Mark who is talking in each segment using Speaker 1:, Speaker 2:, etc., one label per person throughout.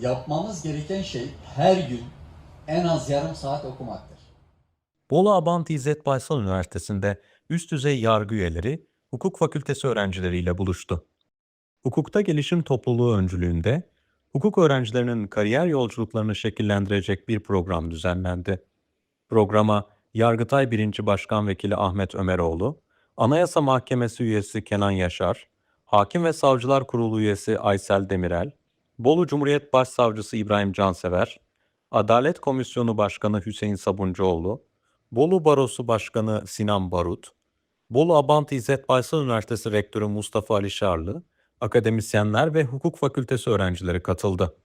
Speaker 1: Yapmamız gereken şey her gün en az yarım saat okumaktır.
Speaker 2: Bolu Abant İzzet Baysal Üniversitesi'nde üst düzey yargı üyeleri hukuk fakültesi öğrencileriyle buluştu. Hukukta Gelişim Topluluğu öncülüğünde hukuk öğrencilerinin kariyer yolculuklarını şekillendirecek bir program düzenlendi. Programa Yargıtay 1. Başkan Vekili Ahmet Ömeroğlu, Anayasa Mahkemesi üyesi Kenan Yaşar, Hakim ve Savcılar Kurulu üyesi Aysel Demirel, Bolu Cumhuriyet Başsavcısı İbrahim Cansever, Adalet Komisyonu Başkanı Hüseyin Sabuncuoğlu, Bolu Barosu Başkanı Sinan Barut, Bolu Abant İzzet Baysal Üniversitesi Rektörü Mustafa Ali Şarlı, akademisyenler ve hukuk fakültesi öğrencileri katıldı.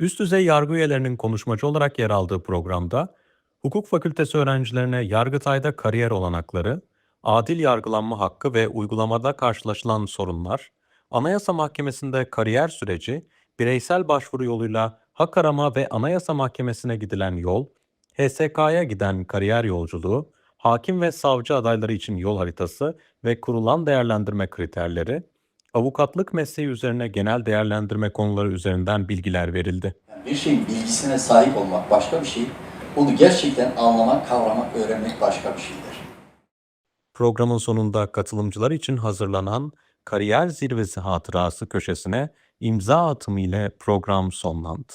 Speaker 2: Üst düzey yargı üyelerinin konuşmacı olarak yer aldığı programda, hukuk fakültesi öğrencilerine Yargıtay'da kariyer olanakları, adil yargılanma hakkı ve uygulamada karşılaşılan sorunlar, Anayasa Mahkemesi'nde kariyer süreci, bireysel başvuru yoluyla hak arama ve Anayasa Mahkemesi'ne gidilen yol, HSK'ya giden kariyer yolculuğu, hakim ve savcı adayları için yol haritası ve kurulan değerlendirme kriterleri, avukatlık mesleği üzerine genel değerlendirme konuları üzerinden bilgiler verildi.
Speaker 1: Bir şeyin bilgisine sahip olmak başka bir şey, onu gerçekten anlamak, kavramak, öğrenmek başka bir şeydir.
Speaker 2: Programın sonunda katılımcılar için hazırlanan Kariyer Zirvesi Hatırası köşesine imza atımı ile program sonlandı.